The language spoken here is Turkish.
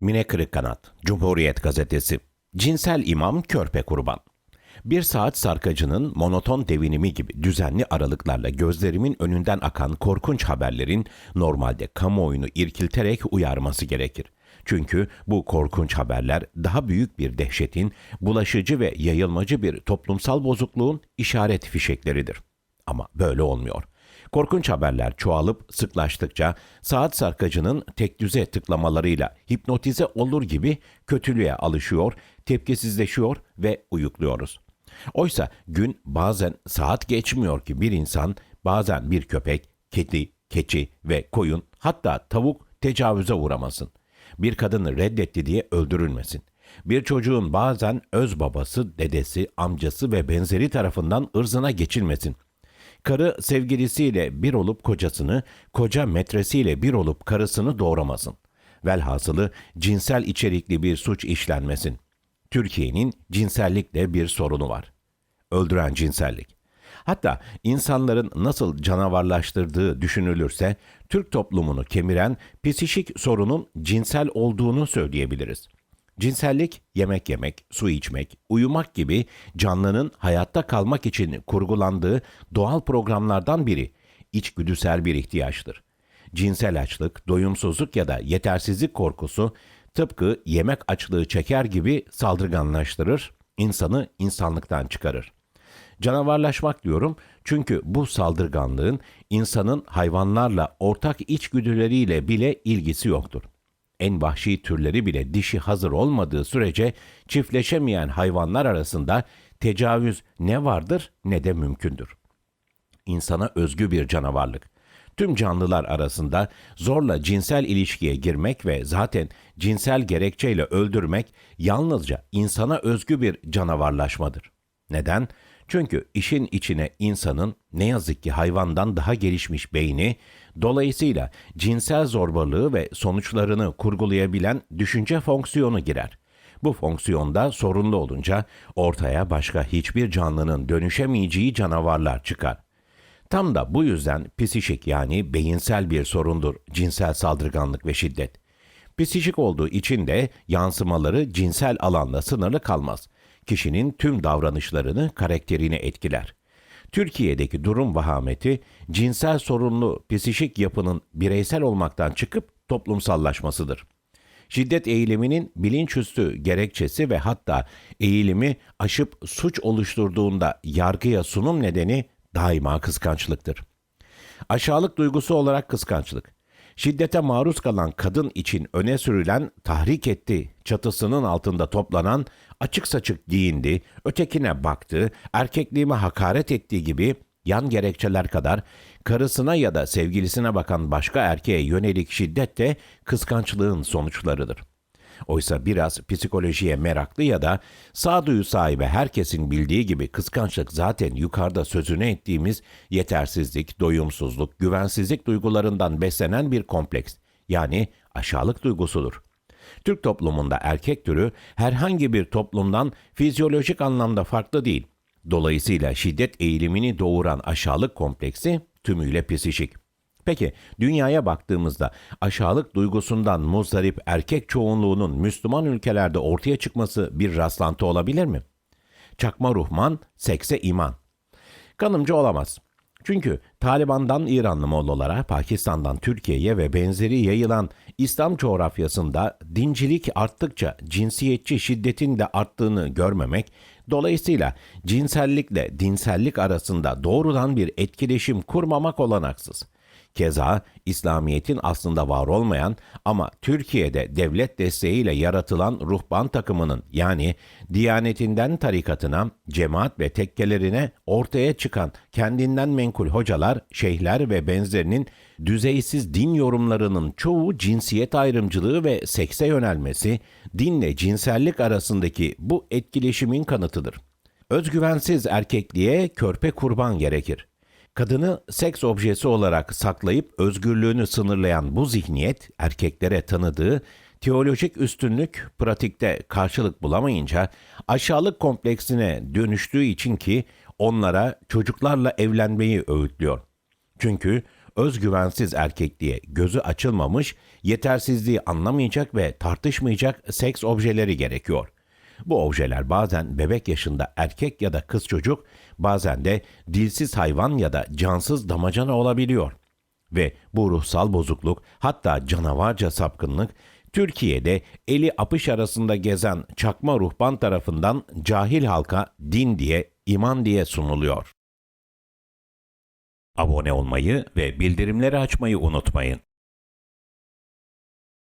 Mine Kırıkkanat, Cumhuriyet Gazetesi. Cinsel imam körpe kurban. Bir saat sarkacının monoton devinimi gibi düzenli aralıklarla gözlerimin önünden akan korkunç haberlerin normalde kamuoyunu irkilterek uyarması gerekir. Çünkü bu korkunç haberler daha büyük bir dehşetin, bulaşıcı ve yayılmacı bir toplumsal bozukluğun işaret fişekleridir. Ama böyle olmuyor. Korkunç haberler çoğalıp sıklaştıkça saat sarkacının tek düze tıklamalarıyla hipnotize olur gibi kötülüğe alışıyor, tepkisizleşiyor ve uyukluyoruz. Oysa gün bazen saat geçmiyor ki bir insan, bazen bir köpek, kedi, keçi ve koyun hatta tavuk tecavüze uğramasın. Bir kadını reddetti diye öldürülmesin. Bir çocuğun bazen öz babası, dedesi, amcası ve benzeri tarafından ırzına geçilmesin. Karı sevgilisiyle bir olup kocasını, koca metresiyle bir olup karısını doğramasın. Velhasılı cinsel içerikli bir suç işlenmesin. Türkiye'nin cinsellikle bir sorunu var. Öldüren cinsellik. Hatta insanların nasıl canavarlaştırdığı düşünülürse Türk toplumunu kemiren psişik sorunun cinsel olduğunu söyleyebiliriz. Cinsellik yemek yemek, su içmek, uyumak gibi canlının hayatta kalmak için kurgulandığı doğal programlardan biri içgüdüsel bir ihtiyaçtır. Cinsel açlık, doyumsuzluk ya da yetersizlik korkusu tıpkı yemek açlığı çeker gibi saldırganlaştırır, insanı insanlıktan çıkarır. Canavarlaşmak diyorum çünkü bu saldırganlığın insanın hayvanlarla ortak içgüdüleriyle bile ilgisi yoktur. En vahşi türleri bile dişi hazır olmadığı sürece çiftleşemeyen hayvanlar arasında tecavüz ne vardır ne de mümkündür. İnsana özgü bir canavarlık. Tüm canlılar arasında zorla cinsel ilişkiye girmek ve zaten cinsel gerekçeyle öldürmek yalnızca insana özgü bir canavarlaşmadır. Neden? Çünkü işin içine insanın ne yazık ki hayvandan daha gelişmiş beyni, dolayısıyla cinsel zorbalığı ve sonuçlarını kurgulayabilen düşünce fonksiyonu girer. Bu fonksiyonda sorunlu olunca ortaya başka hiçbir canlının dönüşemeyeceği canavarlar çıkar. Tam da bu yüzden psişik yani beyinsel bir sorundur cinsel saldırganlık ve şiddet. Psişik olduğu için de yansımaları cinsel alanda sınırlı kalmaz. Kişinin tüm davranışlarını, karakterini etkiler. Türkiye'deki durum vahameti cinsel sorunlu psişik yapının bireysel olmaktan çıkıp toplumsallaşmasıdır. Şiddet eğiliminin bilinçüstü gerekçesi ve hatta eğilimi aşıp suç oluşturduğunda yargıya sunum nedeni daima kıskançlıktır. Aşağılık duygusu olarak kıskançlık. Şiddete maruz kalan kadın için öne sürülen tahrik etti çatısının altında toplanan açık saçık giyindi, ötekine baktı, erkekliğime hakaret ettiği gibi yan gerekçeler kadar karısına ya da sevgilisine bakan başka erkeğe yönelik şiddet de kıskançlığın sonuçlarıdır. Oysa biraz psikolojiye meraklı ya da sağduyu sahibi herkesin bildiği gibi kıskançlık zaten yukarıda sözünü ettiğimiz yetersizlik, doyumsuzluk, güvensizlik duygularından beslenen bir kompleks yani aşağılık duygusudur. Türk toplumunda erkek türü herhangi bir toplumdan fizyolojik anlamda farklı değil. Dolayısıyla şiddet eğilimini doğuran aşağılık kompleksi tümüyle psişik. Peki dünyaya baktığımızda aşağılık duygusundan muzdarip erkek çoğunluğunun Müslüman ülkelerde ortaya çıkması bir rastlantı olabilir mi? Çakma ruhman, sekse iman. Kanımcı olamaz. Çünkü Taliban'dan İranlı Mollalara, Pakistan'dan Türkiye'ye ve benzeri yayılan İslam coğrafyasında dincilik arttıkça cinsiyetçi şiddetin de arttığını görmemek, dolayısıyla cinsellikle dinsellik arasında doğrudan bir etkileşim kurmamak olanaksız. Keza İslamiyet'in aslında var olmayan ama Türkiye'de devlet desteğiyle yaratılan ruhban takımının yani Diyanetinden tarikatına, cemaat ve tekkelerine ortaya çıkan kendinden menkul hocalar, şeyhler ve benzerinin düzeysiz din yorumlarının çoğu cinsiyet ayrımcılığı ve sekse yönelmesi, dinle cinsellik arasındaki bu etkileşimin kanıtıdır. Özgüvensiz erkekliğe körpe kurban gerekir. Kadını seks objesi olarak saklayıp özgürlüğünü sınırlayan bu zihniyet erkeklere tanıdığı teolojik üstünlük pratikte karşılık bulamayınca aşağılık kompleksine dönüştüğü için ki onlara çocuklarla evlenmeyi öğütlüyor. Çünkü özgüvensiz erkekliğe gözü açılmamış, yetersizliği anlamayacak ve tartışmayacak seks objeleri gerekiyor. Bu objeler bazen bebek yaşında erkek ya da kız çocuk, bazen de dilsiz hayvan ya da cansız damacana olabiliyor. Ve bu ruhsal bozukluk hatta canavarca sapkınlık Türkiye'de eli apış arasında gezen çakma ruhban tarafından cahil halka din diye, iman diye sunuluyor. Abone olmayı ve bildirimleri açmayı unutmayın.